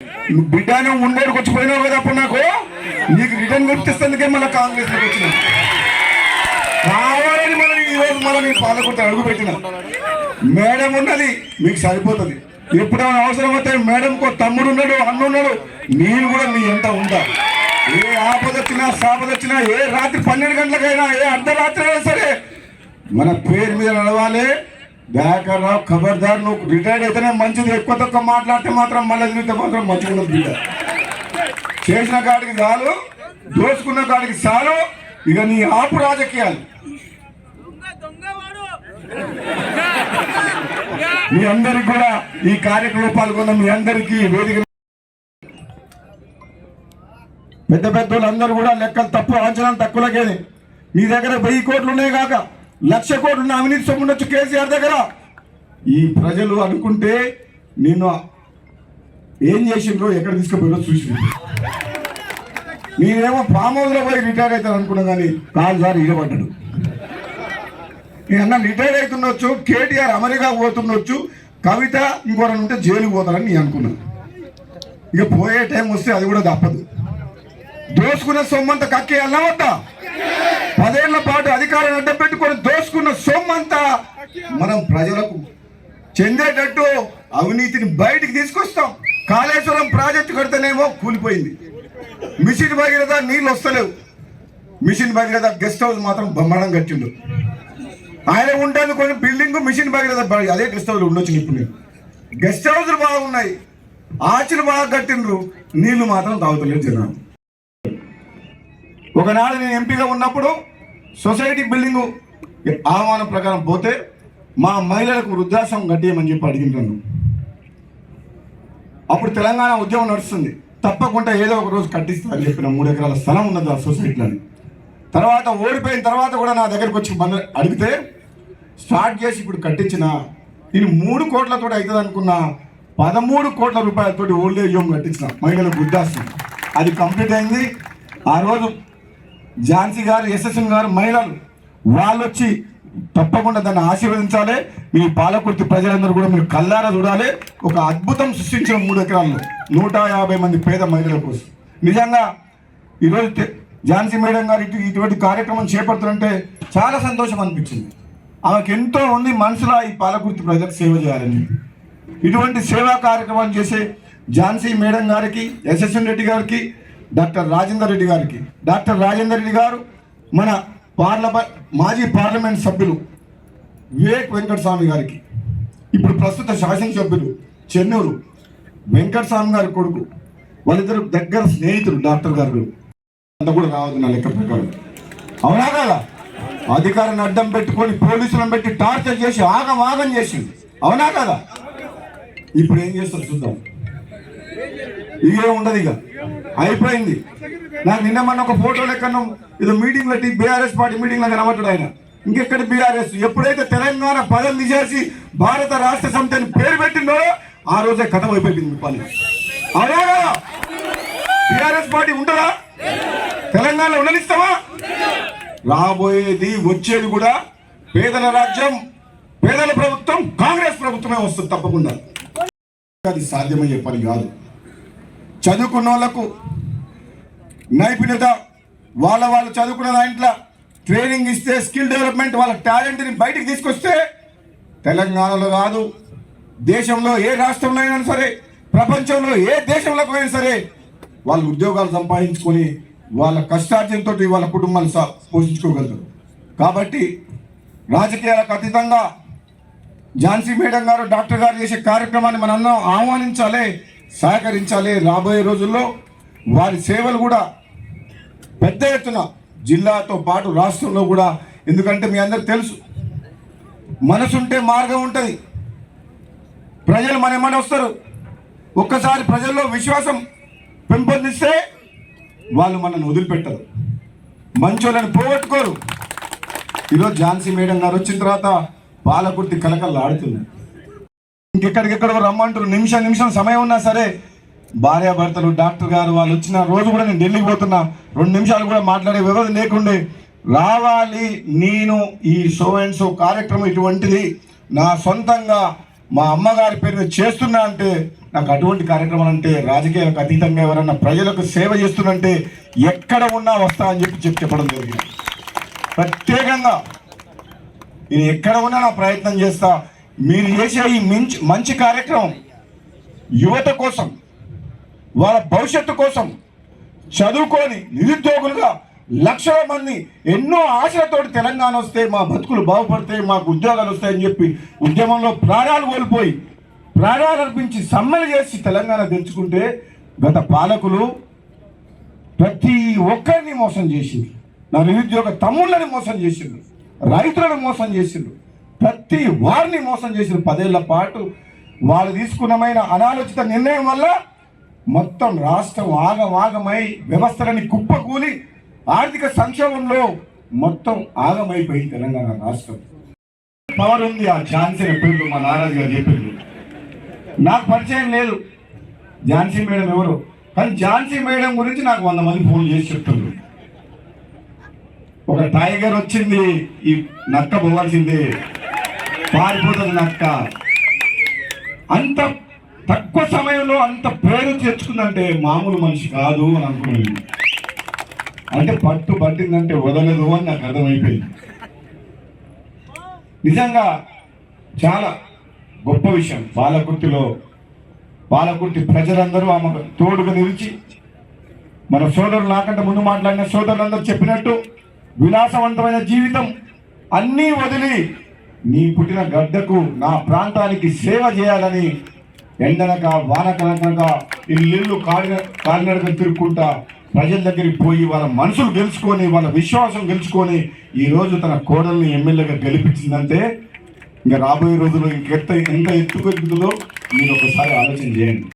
నువ్వు బిడ్డను ఉండేటికి వచ్చి పోయినావు కదా అప్పుడు నాకు? నీకు రిటర్న్ గుర్తిస్తేందుకే మళ్ళీ కాంగ్రెస్ వచ్చిన. కావాలని మనం ఈ రోజు మనం మీ అడుగుపెట్టిన మేడం ఉన్నది మీకు సరిపోతుంది. ఎప్పుడైనా అవసరం వస్తే మేడంకు తమ్ముడు ఉన్నాడు అన్న ఉన్నాడు నేను కూడా మీ ఎంత ఉందా ఏ ఆపద వచ్చినా సాపద వచ్చినా ఏ రాత్రి పన్నెండు గంటలకైనా ఏ అర్ధరాత్రి అయినా సరే మన పేరు మీద నడవాలి. దయాకర్ రావు ఖబర్దార్ నువ్వు రిటైర్డ్ అయితేనే మంచిది. ఎక్కువ తక్కువ మాట్లాడితే మాత్రం మళ్ళీ తిరిగితే మాత్రం మంచిగా బిడ్డ. చేసిన కాడికి చాలు దోచుకున్న కాడికి చాలు. ఇక నీ ఆపు రాజకీయాలు. మీ అందరికి కూడా ఈ కార్యక్రమంలో పాల్గొన్న మీ అందరికీ వేదిక పెద్ద పెద్ద అందరూ కూడా లెక్కలు తప్పు అంచనాలు తక్కువలకేది మీ దగ్గర వెయ్యి కోట్లు ఉన్నాయి కాక. లక్ష కోట్లు ఉన్న అవినీతి సొమ్ము ఉండొచ్చు కేసీఆర్ దగ్గర. ఈ ప్రజలు అనుకుంటే నిన్ను ఏం చేసిండ్రో ఎక్కడ తీసుకుపోయినో చూసి నేనేమో ఫామ్ హౌస్లో పోయి రిటైర్ అవుతాను అనుకున్నా కానీ కాదు సార్ ఇవ్వబడ్డాడు నేను రిటైర్ అవుతుండొచ్చు కేటీఆర్ అమెరికా పోతుండొచ్చు కవిత ఇంకోరని ఉంటే జైలుకి పోతారని నేను అనుకున్నాను ఇక పోయే టైం వస్తే అది కూడా తప్పదు. దోసుకునే సొమ్మంతా కక్కేయాలన్నా వద్దా? పదేళ్ళ పాటు అధికారాన్ని అడ్డం పెట్టుకొని దోసుకున్న సొమ్మంతా మనం ప్రజలకు చెందేటట్టు అవినీతిని బయటికి తీసుకొస్తాం. కాళేశ్వరం ప్రాజెక్టు కడితేనేమో కూలిపోయింది. మిషన్ భగీరథ నీళ్ళు వస్తలేవు. మిషన్ భగీరథ గెస్ట్ హౌస్ మాత్రం బొమ్మడం కట్టిండు. ఆయన ఉంటాను కొన్ని బిల్డింగ్ మిషన్ భగీరథ అదే గెస్ట్ హౌస్ ఉండొచ్చు ఇప్పుడు గెస్ట్ హౌస్లు బాగున్నాయి. ఆచులు బాగా కట్టిండ్రు. నీళ్ళు మాత్రం తాగుతలేదు జనాలు. ఒకనాడు నేను ఎంపీగా ఉన్నప్పుడు సొసైటీ బిల్డింగ్ ఆహ్వానం ప్రకారం పోతే మా మహిళలకు వృద్ధాశ్రమం కట్టేయమని చెప్పి అడిగింటాను అప్పుడు తెలంగాణ ఉద్యమం నడుస్తుంది. తప్పకుండా ఏదో ఒక రోజు కట్టిస్తా అని చెప్పిన మూడు ఎకరాల స్థలం ఉన్నది ఆ సొసైటీలని. తర్వాత ఓడిపోయిన తర్వాత కూడా నా దగ్గరకు వచ్చి మన అడిగితే స్టార్ట్ చేసి ఇప్పుడు కట్టించిన నేను మూడు కోట్లతో అవుతుంది అనుకున్న పదమూడు కోట్ల రూపాయలతోటి ఓల్డ్ ఏజ్ హోమ్ కట్టించిన మహిళలకు వృద్ధాశ్రమం. అది కంప్లీట్ అయింది. ఆ రోజు ఝాన్సీ గారు ఎస్ఎస్ఎన్ గారు మహిళలు వాళ్ళు వచ్చి తప్పకుండా దాన్ని ఆశీర్వదించాలి. మీ పాలకుర్తి ప్రజలందరూ కూడా మీరు కల్లారా చూడాలి. ఒక అద్భుతం సృష్టించిన మూడు ఎకరాల్లో నూట యాభై మంది పేద మహిళల కోసం. నిజంగా ఈరోజు ఝాన్సీ మేడం గారు ఇటు ఇటువంటి కార్యక్రమం చేపడుతుంటే చాలా సంతోషం అనిపించింది. ఆమెకు ఎంతో ఉంది మనసులో ఈ పాలకుర్తి ప్రజలకు సేవ చేయాలని. ఇటువంటి సేవా కార్యక్రమాలు చేసే ఝాన్సీ మేడం గారికి యశస్వి రెడ్డి గారికి డాక్టర్ రాజేందర్ రెడ్డి గారికి. డాక్టర్ రాజేందర్ రెడ్డి గారు మన పార్లమెంట్ మాజీ పార్లమెంట్ సభ్యులు వివేక్ వెంకటస్వామి గారికి. ఇప్పుడు ప్రస్తుత శాసనసభ్యులు చెన్నూరు వెంకటస్వామి గారి కొడుకు వాళ్ళిద్దరు దగ్గర స్నేహితులు డాక్టర్ గారు. అంత కూడా రావద్దు నా లెక్క ప్రకారం. అవునా కదా? అధికారాన్ని అడ్డం పెట్టుకొని పోలీసులను పెట్టి టార్చర్ చేసి ఆగం ఆగం చేసింది అవునా కదా? ఇప్పుడు ఏం చేస్తారు చూద్దాం. ఇదే ఉండదు ఇక. అయిపోయింది. నాకు నిన్న మొన్న ఒక ఫోటో లెక్కను ఇది మీటింగ్ పెట్టి బీఆర్ఎస్ పార్టీ మీటింగ్లో కనబడ్డాడు ఆయన. ఇంకెక్కడ బీఆర్ఎస్ ఎప్పుడైతే తెలంగాణ పదం తీసేసి భారత రాష్ట్ర సమితి అని పేరు పెట్టిందో ఆ రోజే కథం అయిపోయింది పని. అవునా బీఆర్ఎస్ పార్టీ ఉంటుందా? తెలంగాణలో ఉండనిస్తావా రాబోయేది వచ్చేది కూడా పేదల రాజ్యం పేదల ప్రభుత్వం కాంగ్రెస్ ప్రభుత్వమే వస్తుంది తప్పకుండా. అది సాధ్యమయ్యే పని కాదు. చదువుకున్న వాళ్ళకు నైపుణ్యత వాళ్ళ వాళ్ళు చదువుకున్న దాంట్లో ట్రైనింగ్ ఇస్తే స్కిల్ డెవలప్మెంట్ వాళ్ళ టాలెంట్ని బయటికి తీసుకొస్తే తెలంగాణలో కాదు దేశంలో ఏ రాష్ట్రంలో అయినా సరే ప్రపంచంలో ఏ దేశంలోకి అయినా సరే వాళ్ళు ఉద్యోగాలు సంపాదించుకొని వాళ్ళ కష్టార్జనతో వాళ్ళ కుటుంబాలు సా- పోషించుకోగలుగుతారు. కాబట్టి రాజకీయాలకు అతీతంగా ఝాన్సీ మేడం గారు డాక్టర్ గారు చేసే కార్యక్రమాన్ని మనందరం ఆహ్వానించాలి. సహకరించాలి రాబోయే రోజుల్లో. వారి సేవలు కూడా పెద్ద ఎత్తున జిల్లాతో పాటు రాష్ట్రంలో కూడా. ఎందుకంటే మీ అందరు తెలుసు మనసుంటే మార్గం ఉంటుంది. ప్రజలు మన ఏమని వస్తారు. ఒక్కసారి ప్రజల్లో విశ్వాసం పెంపొందిస్తే వాళ్ళు మనల్ని వదిలిపెట్టరు. మంచోళ్ళని పోగొట్టుకోరు. ఈరోజు ఝాన్సీ మేడం గారు వచ్చిన తర్వాత పాలకుర్తి కలకల్లాడుతున్నారు ఆడుతుంది రమ్మంటారు నిమిషం నిమిషం సమయం ఉన్నా సరే భార్యాభర్తలు డాక్టర్ గారు వాళ్ళు వచ్చిన రోజు కూడా నేను ఢిల్లీకి పోతున్నా. రెండు నిమిషాలు కూడా మాట్లాడే వ్యవధి లేకుండే. రావాలి నేను ఈ షో అండ్ షో కార్యక్రమం ఇటువంటిది నా సొంతంగా మా అమ్మగారి పేరు మీద చేస్తున్నా అంటే నాకు అటువంటి కార్యక్రమాలు అంటే రాజకీయాలకు అతీతంగా ఎవరన్నా ప్రజలకు సేవ చేస్తున్నంటే ఎక్కడ ఉన్నా వస్తా అని చెప్పి చెప్పి చెప్పడం జరిగింది. ప్రత్యేకంగా నేను ఎక్కడ ఉన్నా నా ప్రయత్నం చేస్తా. మీరు చేసే ఈ మంచి మంచి కార్యక్రమం యువత కోసం వాళ్ళ భవిష్యత్తు కోసం చదువుకొని నిరుద్యోగులుగా లక్షల మంది ఎన్నో ఆశలతోటి తెలంగాణ వస్తే మా బతుకులు బాగుపడతాయి మాకు ఉద్యోగాలు వస్తాయని చెప్పి ఉద్యమంలో ప్రాణాలు కోల్పోయి ప్రాణాలు అర్పించి సమ్మెలు చేసి తెలంగాణ తెచ్చుకుంటే గత పాలకులు ప్రతి ఒక్కరిని మోసం చేసింది నా నిరుద్యోగ తమ్ముళ్ళని మోసం చేసిండ్రు. రైతులను మోసం చేసిండ్రు. ప్రతి వారిని మోసం చేసిన పదేళ్ళ పాటు వాళ్ళు తీసుకున్నమైన అనాలోచిత నిర్ణయం వల్ల మొత్తం రాష్ట్రం ఆగమాగమై వ్యవస్థలని కుప్పకూలి ఆర్థిక సంక్షోభంలో మొత్తం ఆగమైపోయింది తెలంగాణ రాష్ట్రం. పవర్ ఉంది ఆ ఝాన్సీ ఎప్పుడు మా నారాజు గారు చెప్పింది నాకు పరిచయం లేదు ఝాన్సీ మేడం ఎవరు కానీ ఝాన్సీ మేడం గురించి నాకు వంద మంది ఫోన్ చేసి చెప్తున్నారు ఒక టైగర్ వచ్చింది ఈ నక్క పోవాల్సిందే. పారిపోతుంది నక్క అంత తక్కువ సమయంలో అంత పేరు తెచ్చుకుందంటే మామూలు మనిషి కాదు అని అనుకున్నాను. అంటే పట్టు పట్టిందంటే వదలదు అని నాకు అర్థమైపోయింది. నిజంగా చాలా గొప్ప విషయం. బాలకుర్తిలో బాలకుర్తి ప్రజలందరూ ఆమె తోడుగా నిలిచి మన సోదరులు నాకంటే ముందు మాట్లాడిన సోదరులందరూ చెప్పినట్టు విలాసవంతమైన జీవితం అన్నీ వదిలి నీ పుట్టిన గడ్డకు నా ప్రాంతానికి సేవ చేయాలని ఎండనక వానకనక ఇల్లు కాలిన కాలినడక తిరుక్కుంటా ప్రజల దగ్గరికి పోయి వాళ్ళ మనసులు గెలుచుకొని వాళ్ళ విశ్వాసం గెలుచుకొని ఈరోజు తన కోడల్ని ఎమ్మెల్యేగా గెలిపించిందంటే ఇంకా రాబోయే రోజుల్లో ఇంకెత్త ఎంత ఎత్తుకెక్కుతుందో మీరు ఒకసారి ఆలోచన చేయండి.